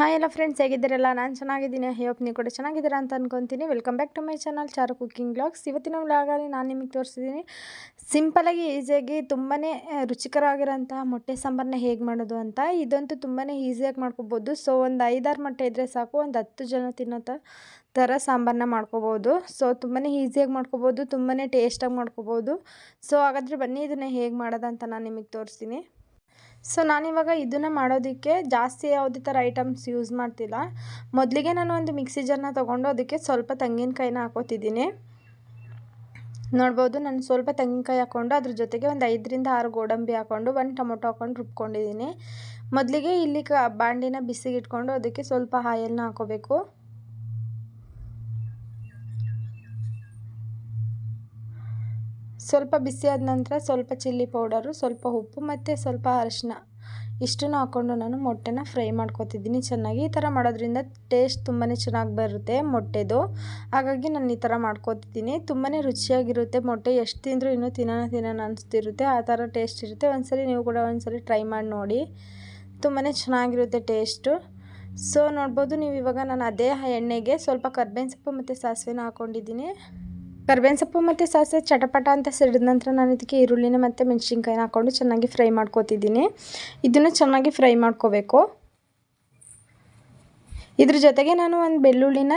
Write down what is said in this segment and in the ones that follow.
Hi ಎಲ್ಲ friends ಹೇಗಿದ್ದೀರಲ್ಲ? ನಾನು ಚೆನ್ನಾಗಿದ್ದೀನಿ. ಹೋಪ್ ನೀವು ಕೂಡ ಚೆನ್ನಾಗಿದ್ದೀರಾ ಅಂತ ಅನ್ಕೊತೀನಿ. Welcome back to my channel Charu cooking blogs ಇವತ್ತಿನ ವ್ಲಾಗಲ್ಲಿ ನಾನು ನಿಮಗೆ ತೋರಿಸಿದ್ದೀನಿ ಸಿಂಪಲಾಗಿ ಈಸಿಯಾಗಿ ತುಂಬಾ ರುಚಿಕರವಾಗಿರೋಂಥ ಮೊಟ್ಟೆ ಸಾಂಬಾರನ್ನ ಹೇಗೆ ಮಾಡೋದು ಅಂತ. ಇದಂತೂ ತುಂಬಾ ಈಸಿಯಾಗಿ ಮಾಡ್ಕೋಬೋದು. ಸೊ ಒಂದು ಐದಾರು ಮೊಟ್ಟೆ ಇದ್ದರೆ ಸಾಕು. ಒಂದು ಹತ್ತು ಜನ ತಿನ್ನೋ ಥರ ಸಾಂಬಾರನ್ನ ಮಾಡ್ಕೋಬೋದು. ಸೊ ತುಂಬಾ ಈಸಿಯಾಗಿ ಮಾಡ್ಕೋಬೋದು. ತುಂಬಾ ಟೇಸ್ಟಾಗಿ ಮಾಡ್ಕೋಬೋದು. ಸೊ ಹಾಗಾದರೆ ಬನ್ನಿ, ಇದನ್ನು ಹೇಗೆ ಮಾಡೋದಂತ ನಾನು ನಿಮಗೆ ತೋರಿಸ್ತೀನಿ ಸೊ ನಾನಿವಾಗ ಇದನ್ನು ಮಾಡೋದಕ್ಕೆ ಜಾಸ್ತಿ ಯಾವುದೇ ಥರ ಐಟಮ್ಸ್ ಯೂಸ್ ಮಾಡ್ತಿಲ್ಲ. ಮೊದಲಿಗೆ ನಾನು ಒಂದು ಮಿಕ್ಸಿ ಜಾರ್ನ ತೊಗೊಂಡು ಅದಕ್ಕೆ ಸ್ವಲ್ಪ ತೆಂಗಿನಕಾಯಿನ ಹಾಕೋತಿದ್ದೀನಿ. ನೋಡ್ಬೋದು, ನಾನು ಸ್ವಲ್ಪ ತೆಂಗಿನಕಾಯಿ ಹಾಕ್ಕೊಂಡು ಅದ್ರ ಜೊತೆಗೆ ಒಂದು ಐದರಿಂದ ಆರು ಗೋಡಂಬಿ ಹಾಕ್ಕೊಂಡು ಒಂದು ಟೊಮೊಟೊ ಹಾಕ್ಕೊಂಡು ರುಬ್ಕೊಂಡಿದ್ದೀನಿ. ಮೊದಲಿಗೆ ಇಲ್ಲಿ ಕ ಬಾಂಡಿನ ಬಿಸಿಗಿಟ್ಕೊಂಡು ಅದಕ್ಕೆ ಸ್ವಲ್ಪ ಆಯಲ್ನ ಹಾಕೋಬೇಕು. ಸ್ವಲ್ಪ ಬಿಸಿಯಾದ ನಂತರ ಸ್ವಲ್ಪ ಚಿಲ್ಲಿ ಪೌಡರು, ಸ್ವಲ್ಪ ಉಪ್ಪು ಮತ್ತು ಸ್ವಲ್ಪ ಅರಿಶಿನ ಇಷ್ಟನ್ನು ಹಾಕ್ಕೊಂಡು ನಾನು ಮೊಟ್ಟೆನ ಫ್ರೈ ಮಾಡ್ಕೊತಿದ್ದೀನಿ. ಚೆನ್ನಾಗಿ ಈ ಥರ ಮಾಡೋದ್ರಿಂದ ಟೇಸ್ಟ್ ತುಂಬಾ ಚೆನ್ನಾಗಿ ಬರುತ್ತೆ ಮೊಟ್ಟೆದು. ಹಾಗಾಗಿ ನಾನು ಈ ಥರ ಮಾಡ್ಕೊತಿದ್ದೀನಿ. ತುಂಬಾ ರುಚಿಯಾಗಿರುತ್ತೆ ಮೊಟ್ಟೆ. ಎಷ್ಟು ತಿಂದರೂ ಇನ್ನೂ ತಿನ್ನೋಣ ತಿನ್ನೋಣ ಅನಿಸ್ತಿರುತ್ತೆ. ಆ ಥರ ಟೇಸ್ಟ್ ಇರುತ್ತೆ. ಒಂದ್ಸರಿ ನೀವು ಕೂಡ ಒಂದ್ಸರಿ ಟ್ರೈ ಮಾಡಿ ನೋಡಿ. ತುಂಬಾ ಚೆನ್ನಾಗಿರುತ್ತೆ ಟೇಸ್ಟು. ಸೊ, ನೋಡ್ಬೋದು ನೀವು ಇವಾಗ ನಾನು ಅದೇ ಎಣ್ಣೆಗೆ ಸ್ವಲ್ಪ ಕರ್ಬೇವಿನ ಸೊಪ್ಪು ಮತ್ತು ಸಾಸಿವೆನ ಹಾಕ್ಕೊಂಡಿದ್ದೀನಿ ಕರ್ಬೇವಿನ ಸೊಪ್ಪು ಮತ್ತು ಸಾಸಿವೆ ಚಟಪಟ ಅಂತ ಸಿಡಿದ ನಂತರ ನಾನು ಇದಕ್ಕೆ ಈರುಳ್ಳಿನ ಮತ್ತು ಮೆಣಸಿನ್ಕಾಯಿನ ಹಾಕ್ಕೊಂಡು ಚೆನ್ನಾಗಿ ಫ್ರೈ ಮಾಡ್ಕೊತಿದ್ದೀನಿ. ಇದನ್ನು ಚೆನ್ನಾಗಿ ಫ್ರೈ ಮಾಡ್ಕೋಬೇಕು. ಇದ್ರ ಜೊತೆಗೆ ನಾನು ಒಂದು ಬೆಳ್ಳುಳ್ಳಿನ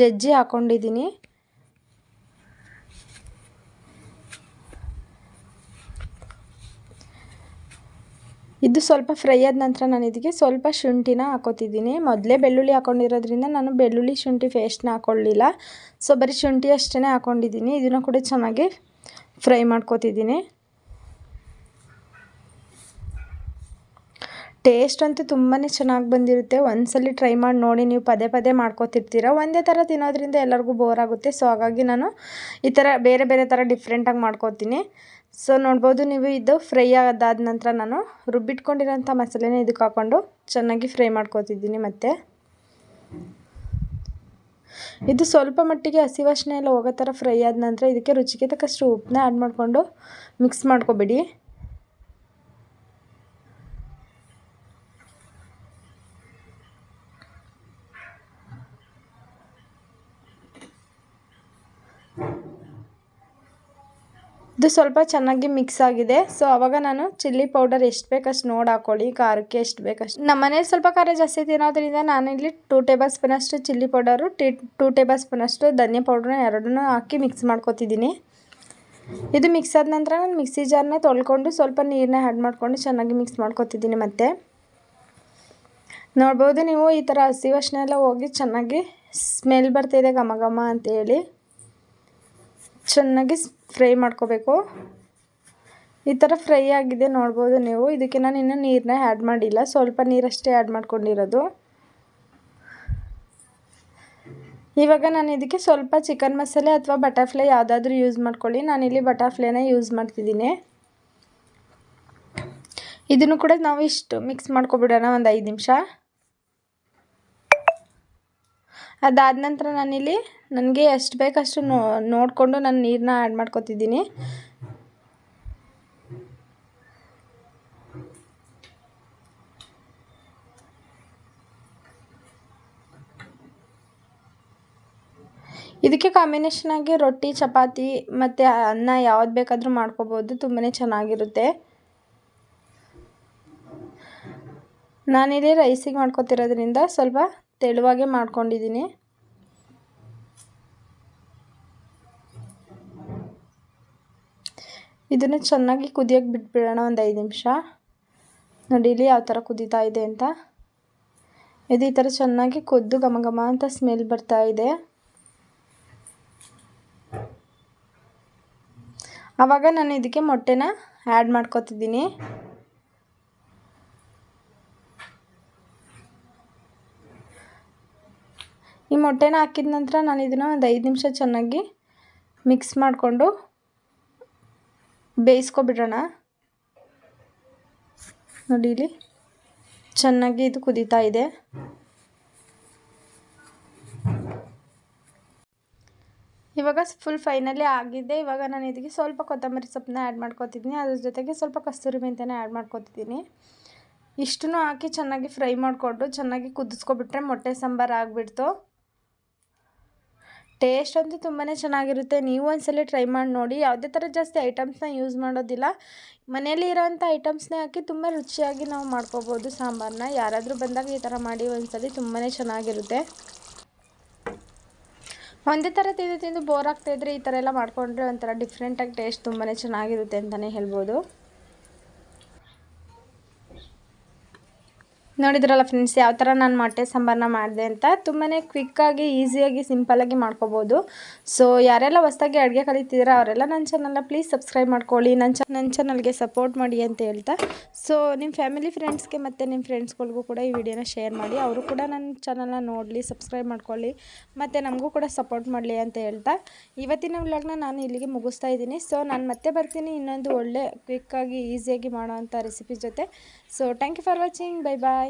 ಜಜ್ಜಿ ಹಾಕ್ಕೊಂಡಿದ್ದೀನಿ ಇದು ಸ್ವಲ್ಪ ಫ್ರೈ ಆದ ನಂತರ ನಾನು ಇದಕ್ಕೆ ಸ್ವಲ್ಪ ಶುಂಠಿನ ಹಾಕೋತಿದ್ದೀನಿ. ಮೊದಲೇ ಬೆಳ್ಳುಳ್ಳಿ ಹಾಕೊಂಡಿರೋದ್ರಿಂದ ನಾನು ಬೆಳ್ಳುಳ್ಳಿ, ಶುಂಠಿ ಪೇಸ್ಟ್ನ ಹಾಕೊಳ್ಳಿಲ್ಲ. ಸೊ ಬರೀ ಶುಂಠಿ ಅಷ್ಟೇ ಹಾಕೊಂಡಿದ್ದೀನಿ. ಇದನ್ನು ಕೂಡ ಚೆನ್ನಾಗಿ ಫ್ರೈ ಮಾಡ್ಕೋತಿದ್ದೀನಿ. ಟೇಸ್ಟ್ ಅಂತೂ ತುಂಬಾ ಚೆನ್ನಾಗಿ ಬಂದಿರುತ್ತೆ. ಒಂದ್ಸಲಿ ಟ್ರೈ ಮಾಡಿ ನೋಡಿ, ನೀವು ಪದೇ ಪದೇ ಮಾಡ್ಕೋತಿರ್ತೀರ. ಒಂದೇ ಥರ ತಿನ್ನೋದ್ರಿಂದ ಎಲ್ಲರಿಗೂ ಬೋರ್ ಆಗುತ್ತೆ. ಸೊ ಹಾಗಾಗಿ ನಾನು ಈ ಥರ ಬೇರೆ ಬೇರೆ ಥರ ಡಿಫ್ರೆಂಟಾಗಿ ಮಾಡ್ಕೋತೀನಿ. ಸೊ ನೋಡ್ಬೋದು, ನೀವು ಇದು ಫ್ರೈ ಆದಾದ ನಂತರ ನಾನು ರುಬ್ಬಿಟ್ಕೊಂಡಿರೋಂಥ ಮಸಾಲೆನ ಇದಕ್ಕೆ ಹಾಕ್ಕೊಂಡು ಚೆನ್ನಾಗಿ ಫ್ರೈ ಮಾಡ್ಕೋತಿದ್ದೀನಿ ಮತ್ತೆ. ಇದು ಸ್ವಲ್ಪ ಮಟ್ಟಿಗೆ ಹಸಿ ವಾಸನೆ ಎಲ್ಲ ಹೋಗೋ ಥರ ಫ್ರೈ ಆದ ನಂತರ ಇದಕ್ಕೆ ರುಚಿಗೆ ತಕ್ಕಷ್ಟು ಉಪ್ಪನ್ನ ಆ್ಯಡ್ ಮಾಡಿಕೊಂಡು ಮಿಕ್ಸ್ ಮಾಡ್ಕೊಬೇಡಿ. ಇದು ಸ್ವಲ್ಪ ಚೆನ್ನಾಗಿ ಮಿಕ್ಸ್ ಆಗಿದೆ. ಸೊ ಅವಾಗ ನಾನು ಚಿಲ್ಲಿ ಪೌಡರ್ ಎಷ್ಟು ಬೇಕಷ್ಟು ನೋಡಿ ಹಾಕೊಳ್ಳಿ, ಖಾರಕ್ಕೆ ಎಷ್ಟು ಬೇಕಷ್ಟು. ನಮ್ಮ ಮನೇಲಿ ಸ್ವಲ್ಪ ಖಾರ ಜಾಸ್ತಿ ತಿನ್ನೋದ್ರಿಂದ ನಾನಿಲ್ಲಿ ಟೂ ಟೇಬಲ್ ಸ್ಪೂನಷ್ಟು ಚಿಲ್ಲಿ ಪೌಡರು, ಟಿ ಟೂ ಟೇಬಲ್ ಸ್ಪೂನಷ್ಟು ಧನಿಯಾ ಪೌಡ್ರನ್ನ ಎರಡನ್ನೂ ಹಾಕಿ ಮಿಕ್ಸ್ ಮಾಡ್ಕೊತಿದ್ದೀನಿ. ಇದು ಮಿಕ್ಸ್ ಆದ ನಂತರ ನಾನು ಮಿಕ್ಸಿ ಜಾರ್ನ ತೊಳ್ಕೊಂಡು ಸ್ವಲ್ಪ ನೀರನ್ನ ಆ್ಯಡ್ ಮಾಡ್ಕೊಂಡು ಚೆನ್ನಾಗಿ ಮಿಕ್ಸ್ ಮಾಡ್ಕೊತಿದ್ದೀನಿ ಮತ್ತೆ. ನೋಡ್ಬೋದು ನೀವು ಈ ಥರ ಹಸಿ ವಾಸನೆ ಎಲ್ಲ ಹೋಗಿ ಚೆನ್ನಾಗಿ ಸ್ಮೆಲ್ ಬರ್ತಿದೆ ಘಮ ಘಮ ಅಂತೇಳಿ. ಚೆನ್ನಾಗಿ ಫ್ರೈ ಮಾಡ್ಕೋಬೇಕು. ಈ ಥರ ಫ್ರೈ ಆಗಿದೆ ನೋಡ್ಬೋದು ನೀವು. ಇದಕ್ಕೆ ನಾನು ಇನ್ನೂ ನೀರನ್ನ ಆ್ಯಡ್ ಮಾಡಿಲ್ಲ. ಸ್ವಲ್ಪ ನೀರಷ್ಟೇ ಆ್ಯಡ್ ಮಾಡ್ಕೊಂಡಿರೋದು. ಇವಾಗ ನಾನು ಇದಕ್ಕೆ ಸ್ವಲ್ಪ ಚಿಕನ್ ಮಸಾಲೆ ಅಥವಾ ಬಟರ್ಫ್ಲೈ ಯಾವುದಾದ್ರೂ ಯೂಸ್ ಮಾಡ್ಕೊಳ್ಳಿ. ನಾನಿಲ್ಲಿ ಬಟರ್ಫ್ಲೈನ ಯೂಸ್ ಮಾಡ್ತಿದ್ದೀನಿ. ಇದನ್ನು ಕೂಡ ನಾವು ಇಷ್ಟು ಮಿಕ್ಸ್ ಮಾಡ್ಕೊಬಿಡೋಣ ಒಂದು ಐದು ನಿಮಿಷ. ಅದಾದ ನಂತರ ನಾನಿಲ್ಲಿ ನನಗೆ ಎಷ್ಟು ಬೇಕಷ್ಟು ನೋಡಿಕೊಂಡು ನಾನು ನೀರನ್ನ ಆ್ಯಡ್ ಮಾಡ್ಕೊತಿದ್ದೀನಿ. ಇದಕ್ಕೆ ಕಾಂಬಿನೇಷನ್ ಆಗಿ ರೊಟ್ಟಿ, ಚಪಾತಿ ಮತ್ತು ಅನ್ನ ಯಾವ್ದು ಬೇಕಾದರೂ ಮಾಡ್ಕೋಬೋದು. ತುಂಬಾ ಚೆನ್ನಾಗಿರುತ್ತೆ. ನಾನಿಲ್ಲಿ ರೈಸಿಗೆ ಮಾಡ್ಕೊತಿರೋದ್ರಿಂದ ಸ್ವಲ್ಪ ತೆಳುವಾಗೆ ಮಾಡ್ಕೊಂಡಿದ್ದೀನಿ. ಇದನ್ನು ಚೆನ್ನಾಗಿ ಕುದಿಯೋಕ್ಕೆ ಬಿಟ್ಬಿಡೋಣ ಒಂದು ಐದು ನಿಮಿಷ. ನೋಡಿ ಇಲ್ಲಿ ಯಾವ ಥರ ಕುದೀತಾ ಇದೆ ಅಂತ. ಇದು ಈ ಥರ ಚೆನ್ನಾಗಿ ಕುದ್ದು ಘಮ ಘಮ ಅಂತ ಸ್ಮೆಲ್ ಬರ್ತಾ ಇದೆ. ಆವಾಗ ನಾನು ಇದಕ್ಕೆ ಮೊಟ್ಟೆನ ಆ್ಯಡ್ ಮಾಡ್ಕೊತಿದ್ದೀನಿ. ಈ ಮೊಟ್ಟೆನ ಹಾಕಿದ ನಂತರ ನಾನು ಇದನ್ನು ಒಂದು ಐದು ನಿಮಿಷ ಚೆನ್ನಾಗಿ ಮಿಕ್ಸ್ ಮಾಡಿಕೊಂಡು ಬೇಯಿಸ್ಕೊಬಿಡೋಣ. ನೋಡಿ ಇಲ್ಲಿ ಚೆನ್ನಾಗಿ ಇದು ಕುದೀತಾ ಇದೆ. ಇವಾಗ ಫುಲ್ ಫೈನಲಿ ಆಗಿದೆ. ಇವಾಗ ನಾನು ಇದಕ್ಕೆ ಸ್ವಲ್ಪ ಕೊತ್ತಂಬರಿ ಸೊಪ್ಪನ್ನ ಆ್ಯಡ್ ಮಾಡ್ಕೊತಿದ್ದೀನಿ ಅದ್ರ ಜೊತೆಗೆ ಸ್ವಲ್ಪ ಕಸ್ತೂರಿ ಮೆಂತ್ಯನ ಆ್ಯಡ್ ಮಾಡ್ಕೊತಿದ್ದೀನಿ ಇಷ್ಟನ್ನು ಹಾಕಿ ಚೆನ್ನಾಗಿ ಫ್ರೈ ಮಾಡಿಕೊಂಡು ಚೆನ್ನಾಗಿ ಕುದಿಸ್ಕೊಬಿಟ್ರೆ ಮೊಟ್ಟೆ ಸಾಂಬಾರು ಆಗಿಬಿಡ್ತು. ಟೇಸ್ಟ್ ಅಂತೂ ತುಂಬಾ ಚೆನ್ನಾಗಿರುತ್ತೆ. ನೀವು ಒಂದ್ಸಲ ಟ್ರೈ ಮಾಡಿ ನೋಡಿ. ಯಾವುದೇ ಥರ ಜಾಸ್ತಿ ಐಟಮ್ಸ್ನ ಯೂಸ್ ಮಾಡೋದಿಲ್ಲ. ಮನೆಯಲ್ಲಿ ಇರೋವಂಥ ಐಟಮ್ಸ್ನೇ ಹಾಕಿ ತುಂಬ ರುಚಿಯಾಗಿ ನಾವು ಮಾಡ್ಕೋಬೋದು ಸಾಂಬಾರನ್ನ ಯಾರಾದರೂ ಬಂದಾಗ ಈ ಥರ ಮಾಡಿ ಒಂದ್ಸಲಿ ತುಂಬಾ ಚೆನ್ನಾಗಿರುತ್ತೆ. ಒಂದೇ ಥರ ತಿಂದು ತಿಂದು ಬೋರ್ ಆಗ್ತಾಯಿದ್ರೆ ಈ ಥರ ಎಲ್ಲ ಮಾಡಿಕೊಂಡ್ರೆ ಒಂಥರ ಡಿಫ್ರೆಂಟಾಗಿ ಟೇಸ್ಟ್ ತುಂಬಾ ಚೆನ್ನಾಗಿರುತ್ತೆ ಅಂತಲೇ ಹೇಳ್ಬೋದು. ನೋಡಿದ್ರಲ್ಲ ಫ್ರೆಂಡ್ಸ್ ಯಾವ ಥರ ನಾನು ಮೊಟ್ಟೆ ಸಾಂಬಾರನ್ನ ಮಾಡಿದೆ ಅಂತ ತುಂಬಾ ಕ್ವಿಕ್ಕಾಗಿ ಈಸಿಯಾಗಿ ಸಿಂಪಲಾಗಿ ಮಾಡ್ಕೋಬೋದು. ಸೊ ಯಾರೆಲ್ಲ ಹೊಸ್ದಾಗಿ ಅಡುಗೆ ಕಲಿತಿದ್ದೀರಾ, ಅವರೆಲ್ಲ ನನ್ನ ಚಾನಲ್ನ ಪ್ಲೀಸ್ ಸಬ್ಸ್ಕ್ರೈಬ್ ಮಾಡ್ಕೊಳ್ಳಿ. ನನ್ನ ಚ ನನ್ನ ಚಾನಲ್ಗೆ ಸಪೋರ್ಟ್ ಮಾಡಿ ಅಂತ ಹೇಳ್ತಾ. ಸೊ ನಿಮ್ಮ ಫ್ಯಾಮಿಲಿ ಫ್ರೆಂಡ್ಸ್ಗೆ ಮತ್ತು ನಿಮ್ಮ ಫ್ರೆಂಡ್ಸ್ಗಳಿಗೂ ಕೂಡ ಈ ವಿಡಿಯೋನ ಶೇರ್ ಮಾಡಿ. ಅವರು ಕೂಡ ನನ್ನ ಚಾನಲ್ನ ನೋಡಲಿ ಸಬ್ಸ್ಕ್ರೈಬ್ ಮಾಡ್ಕೊಳ್ಳಿ. ಮತ್ತು ನಮಗೂ ಕೂಡ ಸಪೋರ್ಟ್ ಮಾಡಲಿ ಅಂತ ಹೇಳ್ತಾ. ಇವತ್ತಿನ ವ್ಲಾಗ್ನ ನಾನು ಇಲ್ಲಿಗೆ ಮುಗಿಸ್ತಾ ಇದ್ದೀನಿ. ಸೊ ನಾನು ಮತ್ತೆ ಬರ್ತೀನಿ ಇನ್ನೊಂದು ಒಳ್ಳೆ ಕ್ವಿಕ್ಕಾಗಿ ಈಸಿಯಾಗಿ ಮಾಡೋವಂಥ ರೆಸಿಪಿ ಜೊತೆ. So thank you for watching bye bye